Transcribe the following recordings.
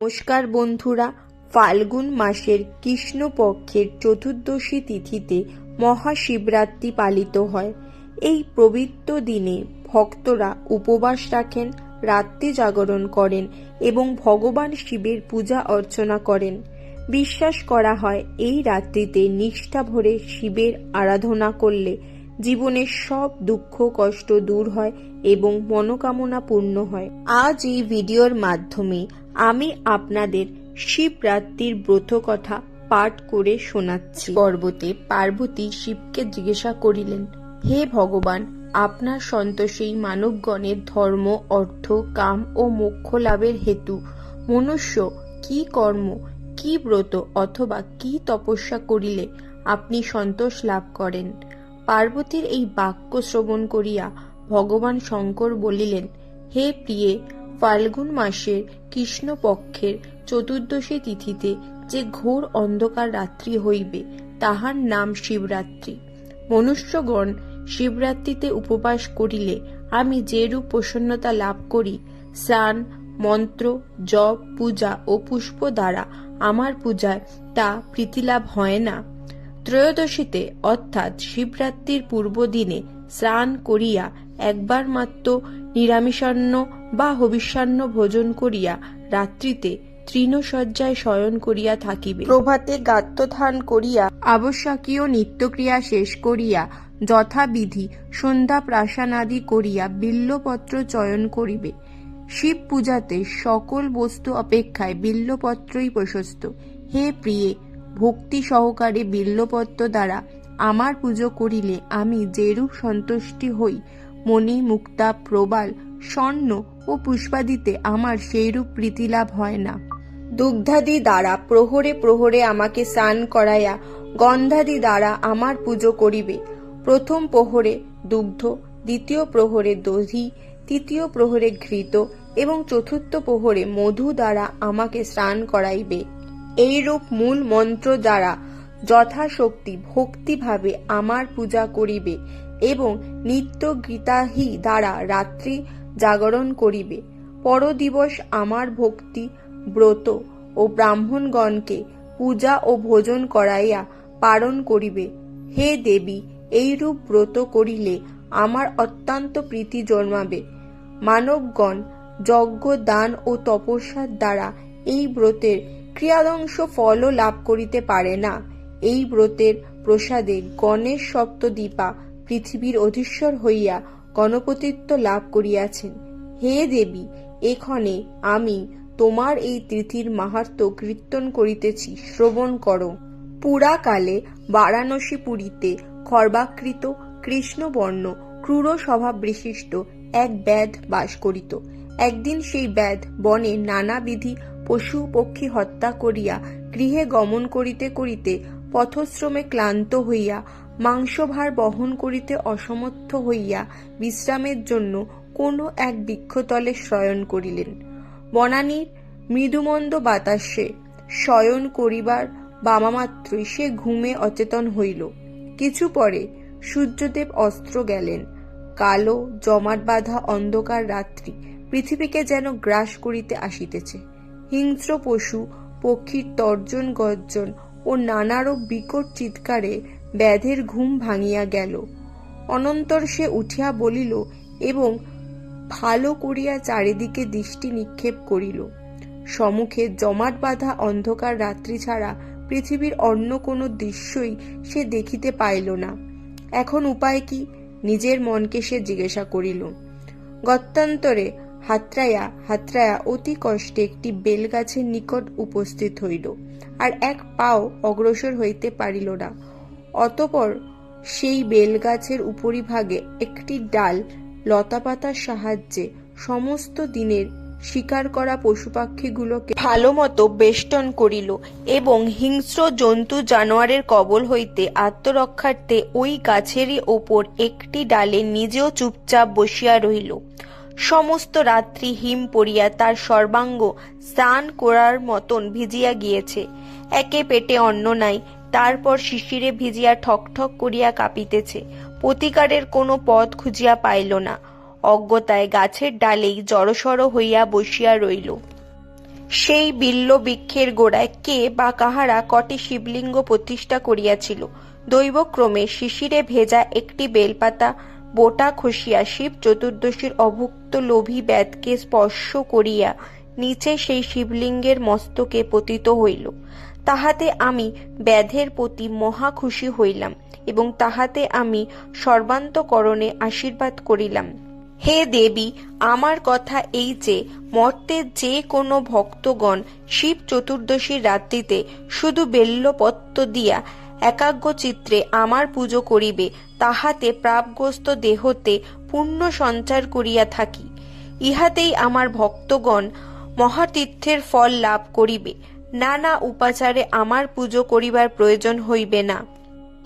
নমস্কার বন্ধুরা, ফাল্গুন মাসের কৃষ্ণপক্ষের চতুর্দশী তিথিতে মহাশিবরাত্রি পালিত হয়। এই পবিত্র দিনে ভক্তরা উপবাস রাখেন, রাত্রি জাগরণ করেন এবং ভগবান শিবের পূজা অর্চনা করেন। বিশ্বাস করা হয়, এই রাত্রিতে নিষ্ঠা ভরে শিবের আরাধনা করলে জীবনের সব দুঃখ, কষ্ট দূর হয় এবং মনোকামনা পূর্ণ হয়। আজ এই ভিডিওর মাধ্যমে আমি আপনাদের শিবরাত্রির ব্রত কথা পাঠ করে শোনাচ্ছি। পর্বতে পার্বতী শিবকে জিজ্ঞাসা করিলেন, হে ভগবান, আপনার সন্তোষেই মানবগণের ধর্ম, অর্থ, কাম ও মোক্ষ লাভের হেতু। মনুষ্য কি কর্ম, কি ব্রত অথবা কি তপস্যা করিলে আপনি সন্তোষ লাভ করেন? পার্বতীর এই বাক্য শ্রবণ করিয়া ভগবান শঙ্কর বলিলেন, হে প্রিয়ে ফাল্গুন মাসের কৃষ্ণপক্ষের চতুর্দশী তিথিতে যে ঘোর অন্ধকার রাত্রি হইবে, তাহার নাম শিবরাত্রি। মনুষ্যগণ শিবরাত্রিতে উপবাস করিলে আমি যেরূপ প্রসন্নতা লাভ করি, স্নান, মন্ত্র, জপ, পূজা ও পুষ্প দ্বারা আমার পূজায় তা প্রীতিলাভ হয় না। ত্রয়োদশীতে অর্থাৎ শিবরাত্রির পূর্বদিনে স্নান করিয়া একবার মাত্র নিরামিষান্ন বা হবিষ্যান্ন ভোজন করিয়া রাত্রিতে তৃণশয্যায় শয়ন করিয়া থাকিবে। প্রভাতে গাত্রধান করিয়া আবশ্যকীয় নিত্যক্রিয়া শেষ করিয়া যথাবিধি সন্ধ্যা প্রাশানাদি করিয়া বিল্লপত্র চয়ন করিবে। শিব পূজাতে সকল বস্তু অপেক্ষায় বিল্লপত্রই প্রশস্ত। হে প্রিয়ে ভক্তি সহকারে বিল্লপত্র দ্বারা আমার পুজো করিলে আমি যেরূপ সন্তুষ্টি হই মণি, মুক্তা, প্রবাল, স্বর্ণ ও পুষ্পাদিতে আমার সেইরূপ প্রীতিলাভ হয় না। দুগ্ধাদি দ্বারা প্রহরে প্রহরে আমাকে স্নান করাইয়া গন্ধাদি দ্বারা আমার পুজো করিবে। প্রথম প্রহরে দুগ্ধ, দ্বিতীয় প্রহরে দধি, তৃতীয় প্রহরে ঘৃত এবং চতুর্থ প্রহরে মধু দ্বারা আমাকে স্নান করাইবে। এইরূপ মূল মন্ত্র দ্বারা যথাশক্তি ভক্তিভাবে আমার পূজা করিবে। এবং নিত্য গীতাহি দ্বারা রাত্রি জাগরণ করিবে। পরদিবস আমার ভক্তি ব্রত ও ব্রাহ্মণগণকে পূজা ও ভোজন করাইয়া পালন করিবে। হে দেবী, এইরূপ ব্রত করিলে আমার অত্যন্ত প্রীতি জন্মাবে। মানবগণ যজ্ঞ, দান ও তপস্যার দ্বারা এই ব্রতের ক্রিয়াদংশ ফলও লাভ করিতে পারে না। এই ব্রতের প্রসাদে গণেশ সপ্তদীপা পৃথিবীর অধীশ্বর হইয়া গণপতিত্ব লাভ করিয়াছেন। হে দেবী এক্ষণে আমি তোমার এই তিথির মাহাত্ম কীর্তন করিতেছি, শ্রবণ করো। পুরাকালে বারাণসী পুরীতে খর্বাকৃত কৃষ্ণবর্ণ ক্রূর স্বভাব বিশিষ্ট এক ব্যাধ বাস করিত। একদিন সেই ব্যাধ বনে নানাবিধি পশু পক্ষী হত্যা করিয়া গৃহে গমন করিতে করিতে পথশ্রমে ক্লান্ত হইয়া, মাংসভার বহন করিতে অসমর্থ হইয়া বিশ্রামের জন্য কোনো এক বৃক্ষতলে শয়ন করিলেন। বনানীর মৃদুমন্দ বাতাসে শয়ন করিবার বামামাত্রই সে ঘুমে অচেতন হইল। কিছু পরে সূর্যদেব অস্ত্র গেলেন। কালো, জমাট বাঁধা অন্ধকার রাত্রি পৃথিবীকে যেন গ্রাস করিতে আসিতেছে। হিংস্র পশু, পক্ষীর তর্জন গর্জন ও নানারূপ বিকট চিৎকারে ব্যাধের ঘুম ভাঙিয়া গেল। অনন্তর সে উঠিয়া বলিল এবং ভালো করিয়া চারিদিকে দৃষ্টি নিক্ষেপ করিল। সম্মুখে জমাট বাঁধা অন্ধকার রাত্রি ছাড়া পৃথিবীর অন্য কোনো দৃশ্যই সে দেখিতে পাইল না। এখন উপায় কি? নিজের মনকে সে জিজ্ঞাসা করিল। গত্যান্তরে হাতরায়া হাতরায়া অতি কষ্টে একটি বেলগাছের নিকট উপস্থিত হইল, আর এক পাও অগ্রসর হইতে পারিল না। অতপর সেই বেলগাছের উপরিভাগে একটি ডাল লতাপাতার সাহায্যে সমস্ত দিনের শিকার করা পশু পাখিগুলোকে ভালো মতো বেষ্টন করিল এবং হিংস্র জন্তু জানোয়ারের কবল হইতে আত্মরক্ষার্থে ওই গাছেরই ওপর একটি ডালে নিজেও চুপচাপ বসিয়া রহিল। সমস্ত রাত্রি হিম পড়িয়া তার সর্বাঙ্গ স্নান করার মতন ভিজিয়া গিয়েছে। একে পেটে অন্ন নাই, তারপর শিশিরে ভিজিয়া ঠক ঠক করিয়া কাঁপিতেছে। প্রতিকারের কোনো পথ খুঁজিয়া পাইল না। অজ্ঞতায় গাছের ডালেই জড়সড় হইয়া বসিয়া রইল। সেই বিল্ল বৃক্ষের গোড়ায় কে বা কাহারা কটি শিবলিঙ্গ প্রতিষ্ঠা করিয়াছিল। দৈবক্রমে শিশিরে ভেজা একটি বেলপাতা বোটা খসিয়া শিব চতুর্দশীর অভুক্ত লোভী ব্যাধকে স্পর্শ করিয়া নিচে সেই শিবলিঙ্গের মস্তকে পতিত হইল। তাহাতে আমি ব্যাধের প্রতি মহা খুশি হইলাম এবং তাহাতে আমি সর্বান্তকরণে আশীর্বাদ করিলাম। হে দেবী, আমার কথা এই যে মর্তের যে কোনো ভক্তগণ শিব চতুর্দশীর রাত্রিতে শুধু বেল্লপত্র দিয়া একাগ্র চিত্রে আমার পুজো করিবে, তাহাতে প্রাপগ্রস্ত দেহতে পুণ্য সঞ্চার করিয়া থাকি। ইহাতেই আমার ভক্তগণ মহাতীর্থের ফল লাভ করিবে। নানা উপাচারে আমার পুজো করিবার প্রয়োজন হইবে না।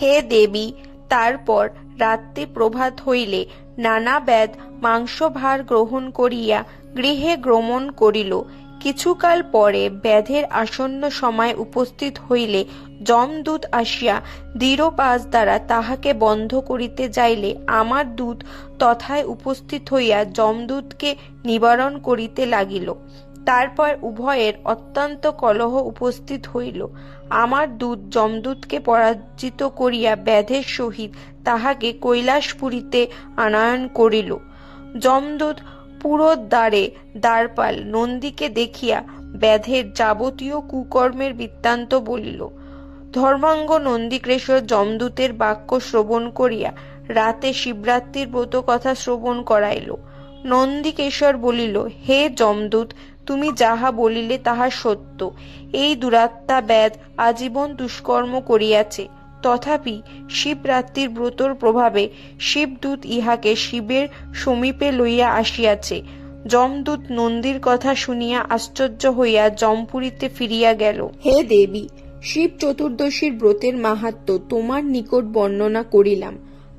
হে দেবী, তারপর রাত্রি প্রভাত হইলে নানা ব্যাধ মাংসভার গ্রহণ করিয়া গৃহে গ্রমণ করিল। কিছুকাল পরে ব্যাধের আসন্ন সময় উপস্থিত হইলে যমদূত আসিয়া দৃঢ় পাশ দ্বারা তাহাকে বন্ধ করিতে যাইলে আমার দূত তথায় উপস্থিত হইয়া যমদূতকে নিবারণ করিতে লাগিল। তারপর উভয়ের অত্যন্ত কলহ উপস্থিত হইল। আমার দূত যমদূতকে পরাজিত করিয়া ব্যাধের সহিত তাহাকে কৈলাসপুরীতে আনয়ন করিল। যমদূত পুরো দ্বারে দ্বারপাল নন্দীকে দেখিয়া ব্যাধের যাবতীয় কুকর্মের বৃত্তান্ত বলিল, ধর্মাঙ্গ নন্দিকেশ্বর যমদূতের বাক্য শ্রবণ করিয়া রাতে শিবরাত্রির ব্রত কথা শ্রবণ করাইল। নন্দিকেশ্বর বলিল, হে যমদূত, তুমি যাহা বলিলে তাহা সত্য। এই দুরাত্মা ব্যাধ আজীবন দুষ্কর্ম করিয়াছে। তথাপি শিবরাত্রির ব্রতর প্রভাবে শিবদূত ইহাকে শিবের সমীপে লইয়া আসিয়াছে। যমদূত নন্দীর কথা শুনিয়া আশ্চর্য হইয়া যমপুরীতে ফিরিয়া গেল। হে দেবী শিব চতুর্দশীর ব্রতের মাহাত্ম তোমার নিকট বর্ণনা করিলাম।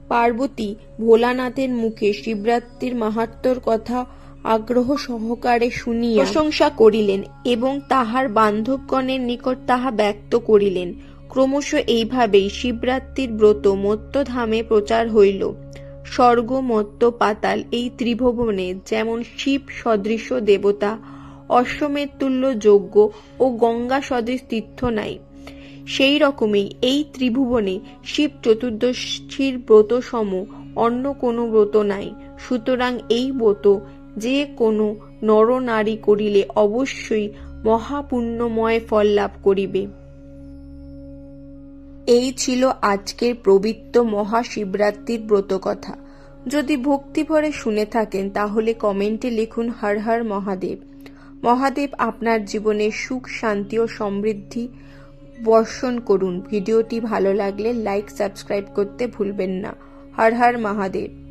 পার্বতী ভোলানাথের মুখে শিবরাত্রির মাহাত্ম্যর কথা আগ্রহ সহকারে শুনিয়া প্রশংসা করিলেন এবং তাহার বান্ধবগণের নিকট তাহা ব্যক্ত করিলেন। ক্রমশ এইভাবেই শিবরাত্রির ব্রত মত্তধামে প্রচার হইল। স্বর্গ, মত্ত, পাতাল এই ত্রিভুবনে যেমন শিব সদৃশ দেবতা অশ্বমের তুল্য যজ্ঞ ও গঙ্গা সদৃশ তীর্থ নাই। সেই রকমই এই ত্রিভুবনে শিব চতুর্দশীর ব্রত সম অন্য কোনো ব্রত নাই। সুতরাং এই ব্রত যে কোনো নরনারী করিলে অবশ্যই মহাপুণ্যময় ফল লাভ করিবে। এই ছিল আজকের প্রবৃত্ত মহাশিবরাত্রির ব্রতকথা। যদি ভক্তিভরে শুনে থাকেন, তাহলে কমেন্টে লিখুন হর হর মহাদেব। মহাদেব আপনার জীবনে সুখ, শান্তি ও সমৃদ্ধি বর্ষণ করুন। ভিডিওটি ভালো লাগলে লাইক, সাবস্ক্রাইব করতে ভুলবেন না। হর হর মহাদেব।